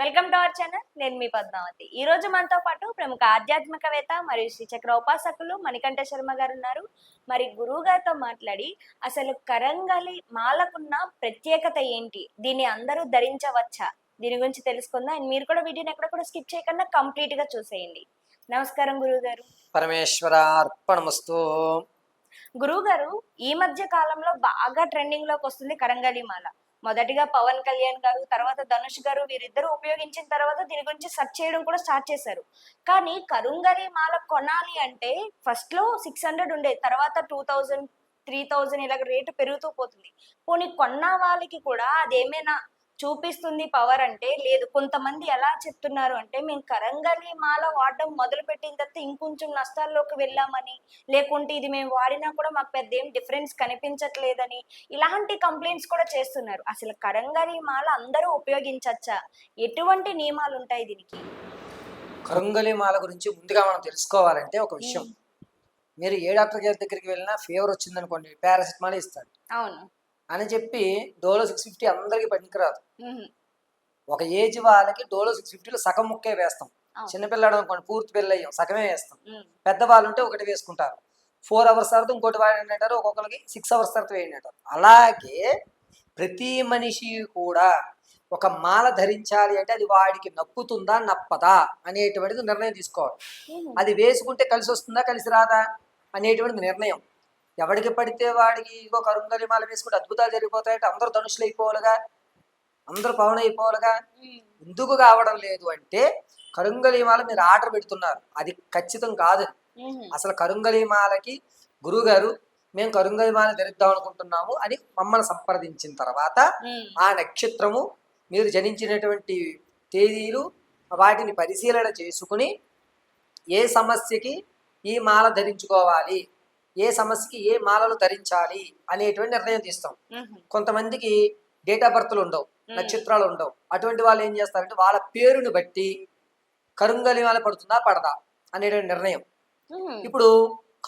Welcome to our channel నేను మీ పద్మావతి. ఈ రోజు మనతో పాటు ప్రముఖ ఆధ్యాత్మికవేత్త మరియు శ్రీచక్ర ఉపాసకులు మణికంఠ శర్మ గారు ఉన్నారు. మరి గురువు గారితో మాట్లాడి అసలు కరంగలి మాలకున్న ప్రత్యేకత ఏంటి? దీన్ని అందరూ ధరించవచ్చా? దీని గురించి తెలుసుకుందాం. అండ్ మీరు కూడా వీడియోని ఎక్కడ కూడా స్కిప్ చేయకుండా కంప్లీట్గా చూసేయండి. నమస్కారం గురువు గారు. పరమేశ్వర అర్పణమస్తు గురువు గారు ఈ మధ్య కాలంలో బాగా ట్రెండింగ్లోకి వస్తుంది కరంగలి మాల. మొదటిగా పవన్ కళ్యాణ్ గారు తర్వాత ధనుష్ గారు వీరిద్దరు ఉపయోగించిన తర్వాత దీని గురించి సెర్చ్ చేయడం కూడా స్టార్ట్ చేశారు. కానీ కరుంగరి మాల కొనాలి అంటే ఫస్ట్లో సిక్స్ హండ్రెడ్ ఉండేది తర్వాత టూ థౌజండ్ త్రీ థౌజండ్ ఇలాగ రేటు పెరుగుతూ పోతుంది. పోనీ కొన్న వాళ్ళకి కూడా అదేమైనా చూపిస్తుంది పవర్ అంటే లేదు. కొంతమంది ఎలా చెప్తున్నారు అంటే మేము కరంగలి మాల వాడడం మొదలు పెట్టిన తర్వాత ఇంకొంచెం నష్టాల్లోకి వెళ్ళామని లేకుంటే ఇది మేము వాడినా కూడా మాకు పెద్ద ఏం డిఫరెన్స్ కనిపించట్లేదని ఇలాంటి కంప్లైంట్స్ కూడా చేస్తున్నారు. అసలు కరంగలి మాల అందరూ ఉపయోగించచ్చా? ఎటువంటి నియమాలు ఉంటాయి దీనికి? కరుంగలి మాల గురించి ముందుగా మనం తెలుసుకోవాలంటే ఒక విషయం. మీరు ఏ డాక్టర్ గారి దగ్గరికి వెళ్ళినా ఫీవర్ వచ్చిందనుకోండి పారాసిటమాల్ ఇస్తాడు. అవును. అని చెప్పి డోలో సిక్స్ ఫిఫ్టీ అందరికి పనికిరాదు. ఒక ఏజ్ వాళ్ళకి డోలో సిక్స్ ఫిఫ్టీలో సగం ముక్కే వేస్తాం. చిన్నపిల్లాడు అనుకోండి పూర్తి పిల్ల అయ్యాం సగమే వేస్తాం. పెద్దవాళ్ళు ఉంటే ఒకటి వేసుకుంటారు ఫోర్ అవర్స్ తర్వాత ఇంకోటి వాడండి అంటారు ఒక్కొక్కరికి సిక్స్ అవర్స్ తర్వాత వేయండి అంటారు అలాగే ప్రతి మనిషి కూడా ఒక మాల ధరించాలి అంటే అది వాడికి నప్పుతుందా నప్పదా అనేటువంటిది నిర్ణయం తీసుకోవాలి. అది వేసుకుంటే కలిసి వస్తుందా కలిసి రాదా అనేటువంటిది నిర్ణయం ఎవడికి పడితే వాడికి ఇగో కరుంగలి మాల వేసుకుంటే అద్భుతాలు జరిగిపోతాయంటే అందరూ ధనుషులు అయిపోవాలిగా అందరూ పవన్ అయిపోవాలిగా. ఎందుకు కావడం లేదు అంటే కరుంగలి మాల మీరు ఆర్డర్ పెడుతున్నారు అది ఖచ్చితం కాదు. అసలు కరుంగలి మాలకి గురుగారు మేము కరుంగలి మాల ధరిద్దాం అనుకుంటున్నాము అని మమ్మల్ని సంప్రదించిన తర్వాత. ఆ నక్షత్రము మీరు జనించినటువంటి తేదీలు వాటిని పరిశీలన చేసుకుని ఏ సమస్యకి ఈ మాల ధరించుకోవాలి ఏ సమస్యకి ఏ మాలలు ధరించాలి అనేటువంటి నిర్ణయం తీస్తాం. కొంతమందికి డేట్ ఆఫ్ బర్త్లు ఉండవు నక్షత్రాలు ఉండవు. అటువంటి వాళ్ళు ఏం చేస్తారంటే వాళ్ళ పేరుని బట్టి కరుంగలి మాల పడుతుందా పడదా అనేటువంటి నిర్ణయం. ఇప్పుడు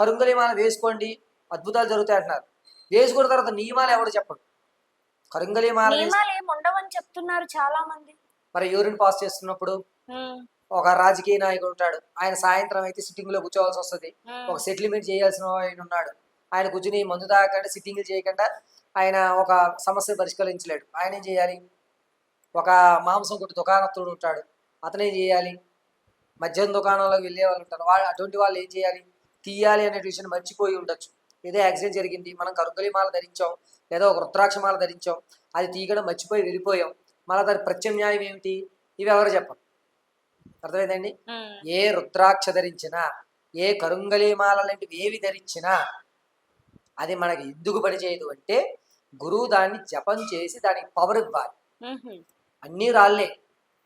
కరుంగలి మాల వేసుకోండి అద్భుతాలు జరుగుతాయి అంటున్నారు. వేసుకున్న తర్వాత నియమాలు ఎవడు చెప్పడు కరుంగలి మాల వేసి నియమాలు ఏమి ఉండవని చెప్తున్నారు చాలా మంది మరి యూరిన్ పాస్ చేస్తున్నప్పుడు. ఒక రాజకీయ నాయకుడు ఉంటాడు. ఆయన సాయంత్రం అయితే సిట్టింగ్లో కూర్చోవాల్సి వస్తుంది. ఒక సెటిల్మెంట్ చేయాల్సిన ఆయన ఉన్నాడు. ఆయన కూర్చుని మందు తాగకుండా సిట్టింగ్లు చేయకుండా ఆయన ఒక సమస్య పరిష్కరించలేడు. ఆయన ఏం చేయాలి? ఒక మాంసం కొట్టు దుకాణస్తుడు ఉంటాడు. అతనేం చేయాలి? మద్యం దుకాణంలోకి వెళ్ళే వాళ్ళు ఉంటారు. వాళ్ళు అటువంటి వాళ్ళు ఏం చేయాలి? తీయాలి అనే విషయం మర్చిపోయి ఉండొచ్చు. ఏదో యాక్సిడెంట్ జరిగింది. మనం కరుంగలి మాల ధరించాం. లేదా ఒక రుద్రాక్ష మాల ధరించాం. అది తీయడం మర్చిపోయి వెళ్ళిపోయాం. మళ్ళీ దాని ప్రత్యామ్నాయం ఏమిటి? ఇవి ఎవరు చెప్పరు. అర్థమైందండి. ఏ రుద్రాక్ష ధరించినా ఏ కరుంగలి మాల లాంటివి ఏవి ధరించినా అది మనకి ఎందుకు పనిచేయదు అంటే గురువు దాన్ని జపం చేసి దానికి పవర్ ఇవ్వాలి. అన్నీ రాళ్ళే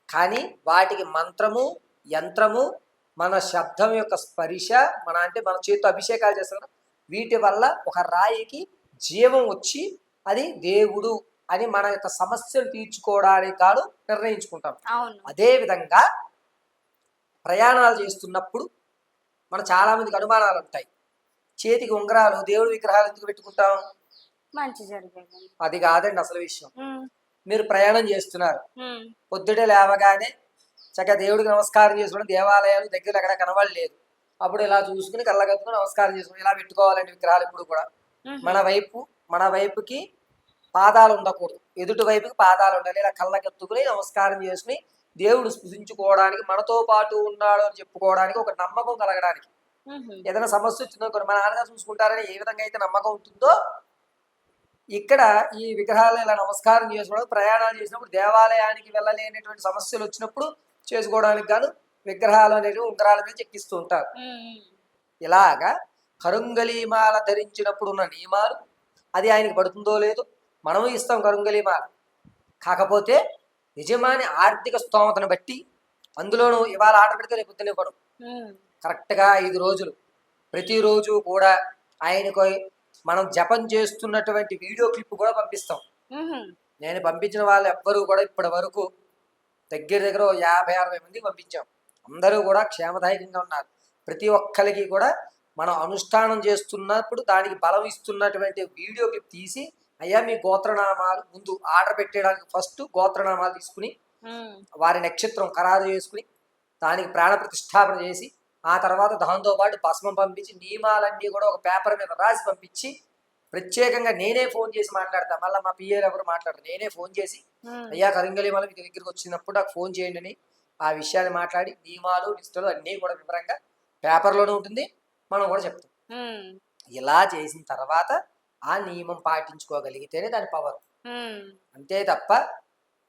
కానీ వాటికి మంత్రము యంత్రము మన శబ్దం యొక్క స్పర్శ మన అంటే మన చేతితో అభిషేకాలు చేస్తాం వీటి వల్ల ఒక రాయికి జీవం వచ్చి అది దేవుడు అని మన యొక్క సమస్యలు తీర్చుకోవడానికి కాదు నిర్ణయించుకుంటాం. అదే విధంగా ప్రయాణాలు చేస్తున్నప్పుడు మన చాలా మందికి అనుమానాలు ఉంటాయి. చేతికి ఉంగరాలు దేవుడి విగ్రహాలు ఎందుకు పెట్టుకుంటాం? మంచి జరిగేది. అది కాదండి అసలు విషయం. మీరు ప్రయాణం చేస్తున్నారు. పొద్దుటే లేవగానే చక్కగా దేవుడికి నమస్కారం చేసుకుని దేవాలయాలు దగ్గర ఎక్కడ కనబడలేదు. అప్పుడు ఇలా చూసుకుని కళ్ళగత్తుకుని నమస్కారం చేసుకుని ఇలా పెట్టుకోవాలండి విగ్రహాలు ఇప్పుడు కూడా. మన వైపు మన వైపుకి పాదాలు ఉండకూడదు. ఎదుటి వైపుకి పాదాలు ఉండాలి. ఇలా కళ్ళకెత్తుకుని నమస్కారం చేసుకుని దేవుడు స్పృశించుకోవడానికి మనతో పాటు ఉన్నాడు అని చెప్పుకోవడానికి ఒక నమ్మకం కలగడానికి. ఏదైనా సమస్య వచ్చిందనుకోండి మా నాన్నగారు చూసుకుంటారని ఏ విధంగా అయితే నమ్మకం ఉంటుందో ఇక్కడ ఈ విగ్రహాలు ఇలా నమస్కారం చేసుకోవడం ప్రయాణాలు చేసినప్పుడు దేవాలయానికి వెళ్ళలేనటువంటి సమస్యలు వచ్చినప్పుడు చేసుకోవడానికి గాను విగ్రహాలు అనేవి ఉంగరాల మీద చెక్కిస్తూ ఉంటారు. ఇలాగా కరుంగలీమాల ధరించినప్పుడు ఉన్న నియమాలు అది ఆయనకి పడుతుందో లేదో మనము ఇస్తాం కరుంగలీమాల కాకపోతే యజమాని ఆర్థిక స్తోమతను బట్టి అందులోనూ ఇవాళ ఆర్డర్ పెడితే రేపు ఉమ్. కరెక్ట్గా ఐదు రోజులు. ప్రతిరోజు కూడా ఆయనకు మనం జపం చేస్తున్నటువంటి వీడియో క్లిప్ కూడా పంపిస్తాం. నేను పంపించిన వాళ్ళు ఎవ్వరూ కూడా ఇప్పటి వరకు దగ్గర దగ్గర యాభై అరవై మందికి పంపించాం. అందరూ కూడా క్షేమదాయకంగా ఉన్నారు. ప్రతి ఒక్కరికి కూడా మనం అనుష్ఠానం చేస్తున్నప్పుడు దానికి బలం ఇస్తున్నటువంటి వీడియో క్లిప్ తీసి అయ్యా మీ గోత్రనామాలు ముందు ఆర్డర్ పెట్టడానికి ఫస్ట్ గోత్రనామాలు తీసుకుని వారి నక్షత్రం ఖరారు చేసుకుని దానికి ప్రాణ ప్రతిష్టాపన చేసి ఆ తర్వాత దాంతో పాటు భస్మం పంపించి నియమాలన్నీ కూడా ఒక పేపర్ మీద రాసి పంపించి ప్రత్యేకంగా నేనే ఫోన్ చేసి మాట్లాడతా. మళ్ళీ మా పిఏలు ఎవరు మాట్లాడరు. నేనే ఫోన్ చేసి అయ్యా కరింగలి మళ్ళీ మీ దగ్గరికి వచ్చినప్పుడు నాకు ఫోన్ చేయండి అని ఆ విషయాన్ని మాట్లాడి నియమాలు నిష్ఠలు అన్నీ కూడా వివరంగా పేపర్లోనే ఉంటుంది. మనం కూడా చెప్తాం. ఇలా చేసిన తర్వాత ఆ నియమం పాటించుకోగలిగితేనే దాని పవర్. అంతే తప్ప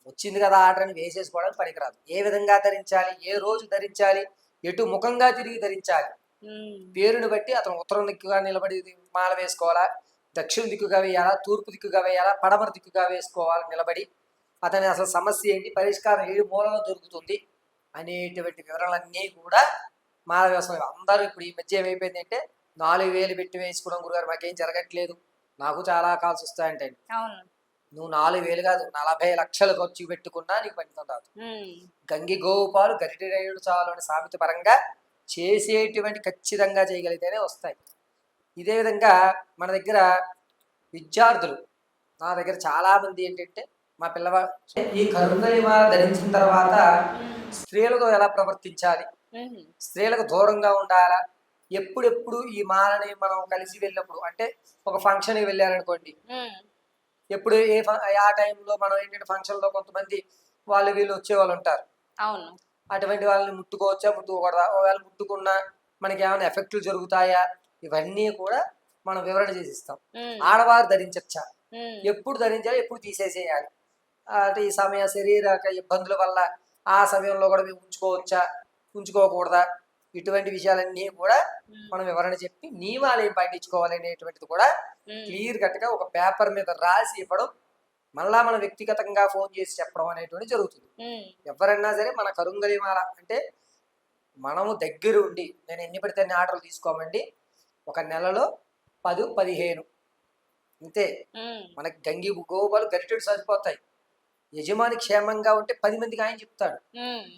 వచ్చింది కదా ఆర్డర్ అని వేసేసుకోవడానికి పనికిరాదు. ఏ విధంగా ధరించాలి ఏ రోజు ధరించాలి ఎటు ముఖంగా తిరిగి ధరించాలి పేరుని బట్టి అతను ఉత్తరం దిక్కుగా నిలబడి మాల వేసుకోవాలా దక్షిణ దిక్కుగా వేయాలా తూర్పు దిక్కుగా వేయాలా పడమర దిక్కుగా వేసుకోవాలి నిలబడి అతని అసలు సమస్య ఏంటి పరిష్కారం ఏడు మూలలో దొరుకుతుంది అనేటువంటి వివరాలన్నీ కూడా మాల వేసుకోవాలి అందరూ ఇప్పుడు ఈ మధ్య ఏమైపోయింది అంటే నాలుగు వేలు పెట్టి వేసుకోవడం గురుగారు మాకేం జరగట్లేదు. నాకు చాలా కాల్స్ వస్తాయంటే. అవును. నువ్వు నాలుగు వేలు కాదు నలభై లక్షలు ఖర్చు పెట్టుకున్నా నీకు ఫలితం రాదు. గంగి గోపాలు గరిటెడు చాలు అని సామెత పరంగా చేసేటువంటి ఖచ్చితంగా చేయగలిగితేనే వస్తాయి. ఇదే విధంగా మన దగ్గర విద్యార్థులు నా దగ్గర చాలా మంది ఏంటంటే మా పిల్లవాడు ఈ కరుణమ ధరించిన తర్వాత స్త్రీలతో ఎలా ప్రవర్తించాలి? స్త్రీలకు దూరంగా ఉండాలా? ఎప్పుడెప్పుడు ఈ మాలని మనం కలిసి వెళ్ళినప్పుడు అంటే ఒక ఫంక్షన్కి వెళ్ళారనుకోండి. ఎప్పుడు ఏ ఆ టైంలో మనం ఏంటంటే ఫంక్షన్లో కొంతమంది వాళ్ళు వీళ్ళు వచ్చే వాళ్ళు ఉంటారు. అవును. అటువంటి వాళ్ళని ముట్టుకోవచ్చా ముట్టుకోకూడదా? ఒకవేళ ముట్టుకున్నా మనకి ఏమైనా ఎఫెక్ట్లు జరుగుతాయా? ఇవన్నీ కూడా మనం వివరణ చేసి ఇస్తాం ఉమ్, ఆడవారు ధరించచ్చా? ఎప్పుడు ధరించాలి ఎప్పుడు తీసేసేయాలి? అంటే ఈ సమయ శరీరక ఇబ్బందుల వల్ల ఆ సమయంలో కూడా మేము ఉంచుకోవచ్చా? ఉంచుకోకూడదా? ఇటువంటి విషయాలన్నీ కూడా మనం వివరణ చెప్పి నియమాలు ఏం పాటించుకోవాలి అనేటువంటిది కూడా క్లియర్ కట్గా ఒక పేపర్ మీద రాసి ఇవ్వడం మళ్ళా మనం వ్యక్తిగతంగా ఫోన్ చేసి చెప్పడం అనేటువంటి జరుగుతుంది. ఉమ్, ఎవరైనా సరే మన కరుంగలిమాల అంటే మనము దగ్గర ఉండి నేను ఎన్ని పడితే అన్ని ఆర్డర్లు తీసుకోమండి ఒక నెలలో పది పదిహేను. అంతే మనకి గంగి గోపాలు గరిటెడు సరిపోతాయి. యజమాని క్షేమంగా ఉంటే పది మందికి ఆయన చెప్తాడు.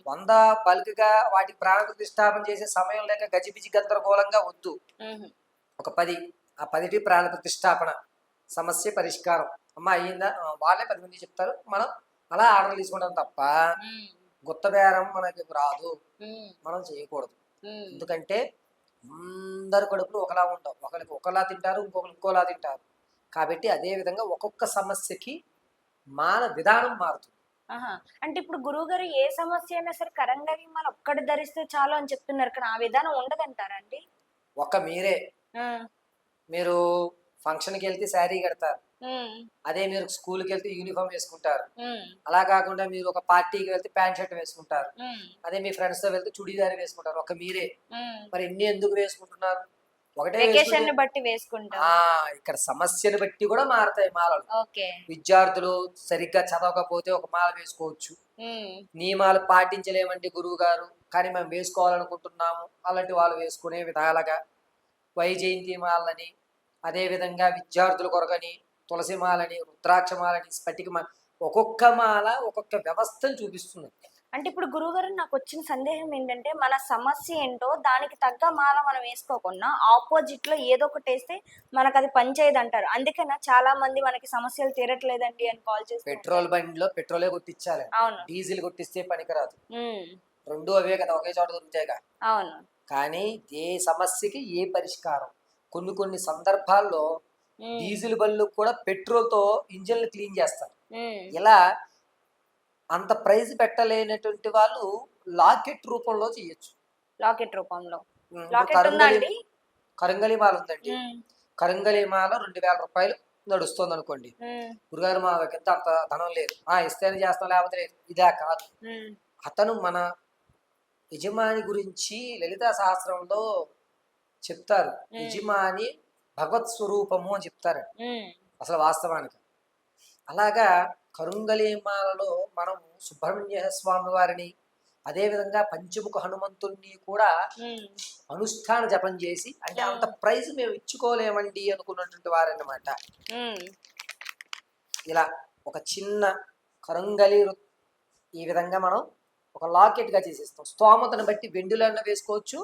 వంద బల్క్గా వాటికి ప్రాణ ప్రతిష్టాపన చేసే సమయం లేక గజిబిజి గందరగోళంగా వద్దు. ఒక పది ఆ పదిటి ప్రాణ ప్రతిష్టాపన సమస్య పరిష్కారం. అమ్మ అయ్యిందా? వాళ్ళే పది మంది చెప్తారు. మనం అలా ఆర్డర్ తీసుకుంటాం తప్ప గుత్త బేరం మనకి రాదు. మనం చేయకూడదు. ఎందుకంటే అందరు కడుపులు ఒకలా ఉండవు. ఒకరికి ఒకలా తింటారు ఇంకొకరు ఇంకోలా తింటారు. కాబట్టి అదే విధంగా ఒక్కొక్క సమస్యకి మాన విధానం మారుతుంది. అంటే ఇప్పుడు గురువు గారు ఏ సమస్య అయినా సరే కరంగలి మన ఒక్కటి ధరిస్తే చాలు అని చెప్తున్నారు. కానీ ఆ విధానం ఉండదంటారా అండి? ఒక్క మీరే. మీరు ఫంక్షన్కి వెళ్తే శారీ కడతారు. అదే మీరు స్కూల్కి వెళ్తే యూనిఫామ్ వేసుకుంటారు. అలా కాకుండా మీరు ఒక పార్టీకి వెళ్తే ప్యాంట్ షర్ట్ వేసుకుంటారు. అదే మీ ఫ్రెండ్స్తో వెళ్తే చుడీదార్ వేసుకుంటారు. ఒక మీరే. మరి ఎన్ని ఎందుకు వేసుకుంటున్నారు? ఒకటే వెకేషన్ని బట్టి వేసుకుంటాం. ఇక్కడ సమస్యను బట్టి కూడా మారుతాయి మాలలు. విద్యార్థులు సరిగ్గా చదవకపోతే ఒక మాల వేసుకోవచ్చు. నియమాలు పాటించలేమండి గురువు గారు కానీ మేము వేసుకోవాలనుకుంటున్నాము. అలాంటి వాళ్ళు వేసుకునే విధాలుగా వైజయంతి మాలని అదే విధంగా విద్యార్థుల కొరకని తులసి మాలని రుద్రాక్ష మాలని స్ఫటిక మాల ఒక్కొక్క మాల ఒక్కొక్క వ్యవస్థను చూపిస్తుంది. అంటే ఇప్పుడు గురువు గారు నాకు వచ్చిన సందేహం ఏంటంటే మన సమస్య ఏంటో దానికి తగ్గ మాల మనం వేసుకోకుండా ఆపోజిట్లో ఏదో ఒకటి వేస్తే మనకు అది పనిచేయదు అంటారు అందుకనే చాలా మంది మనకి సమస్యలు తీరట్లేదండి అని కాల్ చేసి పెట్రోల్ బండిలో పెట్రోలే కొట్టించాలి అవును. డీజిల్ కొట్టిస్తే పనికిరాదు. రెండు అవే కదా ఒకే చోట దొరుకుతాయిగా. అవును. కానీ ఏ సమస్యకి ఏ పరిష్కారం? కొన్ని కొన్ని సందర్భాల్లో డీజిల్ బళ్ళు కూడా పెట్రోల్తో ఇంజన్లు క్లీన్ చేస్తారు. ఇలా అంత ప్రైజ్ పెట్టలేనటువంటి వాళ్ళు లాకెట్ రూపంలో చేయొచ్చు. లాకెట్ రూపంలో. కరంగలి కరంగలి మాల ఉందండి. కరంగలి మాల రెండు వేల రూపాయలు నడుస్తుంది అనుకోండి గురుగారు మా దగ్గర అంత ధనం లేదు. ఆ ఇస్తేనే చేస్తాం లేకపోతే లేదు. ఇదే కాదు. అతను మన యజమాని గురించి లలితా శాస్త్రంలో చెప్తారు. యజమాని భగవత్ స్వరూపము అని చెప్తారు అసలు వాస్తవానికి. అలాగా కరుంగలీమాలలో మనం సుబ్రహ్మణ్య స్వామి వారిని అదేవిధంగా పంచముఖ హనుమంతుణ్ణి కూడా అనుష్ఠాన జపం చేసి అంటే అంత ప్రైజ్ మేము ఇచ్చుకోలేమండి అనుకున్నటువంటి వారన్నమాట. ఇలా ఒక చిన్న కరంగలి ఈ విధంగా మనం ఒక లాకెట్గా చేసేస్తాం. స్తోమతను బట్టి వెండులన్న వేసుకోవచ్చు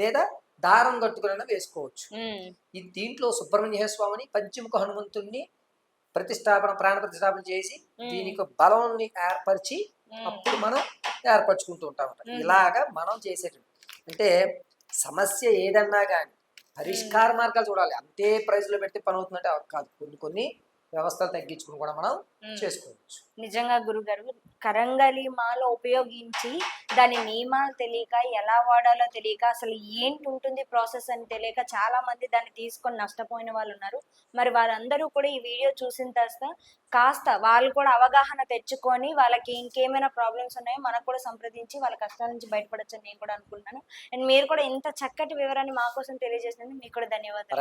లేదా దారం కట్టుకునైనా వేసుకోవచ్చు. దీంట్లో సుబ్రహ్మణ్య స్వామిని పంచముఖ హనుమంతుణ్ణి ప్రతిష్టాపన ప్రాణ ప్రతిష్టాపన చేసి. దీనికి బలాన్ని ఏర్పరిచి. అప్పుడు మనం ఏర్పరచుకుంటూ ఉంటాం. ఇలాగా మనం చేసేటువంటి అంటే సమస్య ఏదన్నా కానీ పరిష్కార మార్గాలు చూడాలి అంతే ప్రైజ్లో పెట్టి పని అవుతుందంటే అవి కాదు కొన్ని కొన్ని వ్యవస్థలు తగ్గించుకుని కూడా మనం. చేసుకోవచ్చు. నిజంగా గురుగారు కరంగలి మాల ఉపయోగించి దాని నియమాలు తెలియక ఎలా వాడాలో తెలియక అసలు ఏంటి ఉంటుంది ప్రాసెస్ అని తెలియక చాలా మంది దాన్ని తీసుకొని నష్టపోయిన వాళ్ళు ఉన్నారు. మరి వాళ్ళందరూ కూడా ఈ వీడియో చూసిన తర్వాత కాస్త వాళ్ళు కూడా అవగాహన తెచ్చుకొని వాళ్ళకి ఇంకేమైనా ప్రాబ్లమ్స్ ఉన్నాయో మనకు కూడా సంప్రదించి వాళ్ళ కష్టాల నుంచి బయటపడొచ్చని నేను కూడా అనుకుంటున్నాను. అండ్ మీరు కూడా ఇంత చక్కటి వివరాన్ని మా కోసం తెలియజేసినందుకు మీకు కూడా ధన్యవాదాలు.